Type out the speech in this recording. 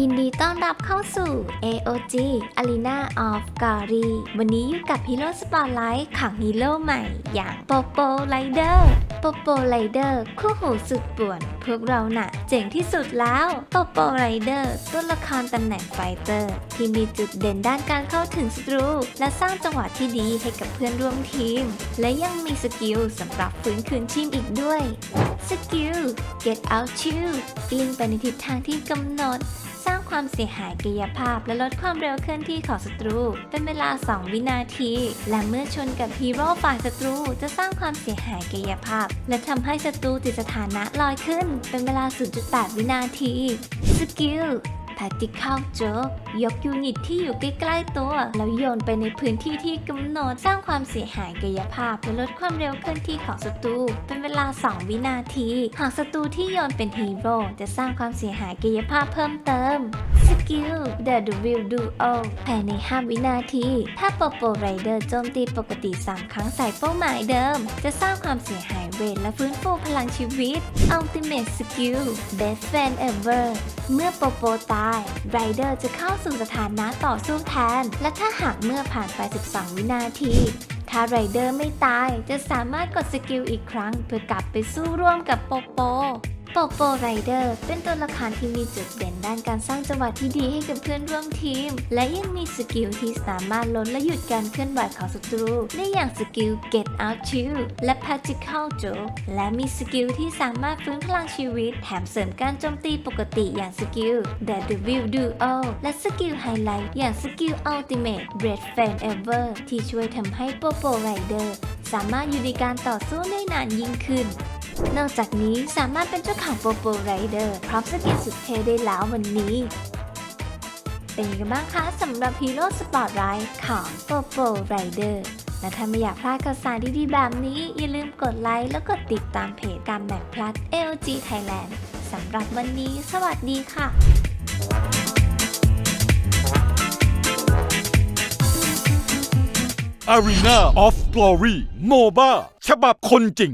ยินดีต้อนรับเข้าสู่ AOG Arena of Glory วันนี้อยู่กับฮีโร่สปอตไลท์ของฮีโร่ใหม่อย่างโปโปไลเดอร์โปโปไลเดอร์คู่หูสุดป่วน พวกเราน่ะเจ๋งที่สุดแล้วโปโปไรเดอร์ตัวละครตำแหน่งไฟเตอร์ ที่มีจุดเด่นด้านการเข้าถึงศัตรู และสร้างจังหวะที่ดีให้กับเพื่อนร่วมทีม และยังมีสกิลสำหรับฟื้นคืนชีพอีกด้วยสกิล Get Out Chill กลิ้งไปในทิศทางที่กำหนด ความเสียหายกายภาพ และลดความเร็วเคลื่อนที่ของศัตรู เป็นเวลา 2 วินาที และเมื่อชนกับฮีโร่ฝ่ายศัตรูจะสร้างความเสียหายกายภาพ และทำให้ศัตรูติดสถานะลอยขึ้น เป็นเวลา 0.8 วินาที สกิล Tactical Joke ยกยูนิตที่อยู่ใกล้ๆตัว แล้วโยนไปในพื้นที่ที่กำหนดสร้างความเสียหายกายภาพ และลดความเร็วเคลื่อนที่ของศัตรูเป็นเวลา 2 วินาที หากศัตรูที่โยนเป็นฮีโร่จะสร้างความเสียหายกายภาพเพิ่มเติมสกิล The Devil Duo ภายใน 5 วินาที ถ้าโปโปไรเดอร์โจมตีปกติ 3 ครั้งใส่เป้าหมายเดิม จะสร้างความเสียหาย เวทและฟื้นฟูพลังชีวิต Ultimate Skill Best Friend Ever เมื่อโปโปตายไรเดอร์จะเข้าสู่สถานะต่อสู้แทน และถ้าหากเมื่อผ่านไป 12 วินาที ถ้าไรเดอร์ไม่ตายจะสามารถกดสกิลอีกครั้ง เพื่อกลับไปสู้ร่วมกับโปโป โปโปไรเดอร์เป็นตัวละครที่มีจุดเด่นด้านการสร้างจังหวะที่ดีให้กับเพื่อนร่วมทีม และยังมีสกิลที่สามารถลดและหยุดการเคลื่อนไหวของศัตรู ได้อย่างสกิล Get Out Chill และ Practical Joke และมีสกิลที่สามารถฟื้นพลังชีวิต แถมเสริมการโจมตีปกติอย่างสกิล The Devil Duo และสกิลไฮไลท์อย่างสกิล Ultimate Red Fan Ever ที่ช่วยทำให้โปโปไรเดอร์สามารถอยู่ในการต่อสู้ได้นานยิ่งขึ้น นอกจากนี้สามารถเป็นเจ้าของโปโปไรเดอร์พร้อมสกิลสุดเท่ได้แล้ววันนี้ เป็นยังไงบ้างคะสำหรับฮีโร่สปอร์ตไลท์ของโปโปไรเดอร์และถ้าไม่อยากพลาดข่าวสารดีๆแบบนี้ อย่าลืมกดไลค์แล้วกดติดตามเพจการแบ่งพลัด LG Thailand สำหรับวันนี้ สวัสดีค่ะ Arena of Glory MOBA ฉบับคนจริง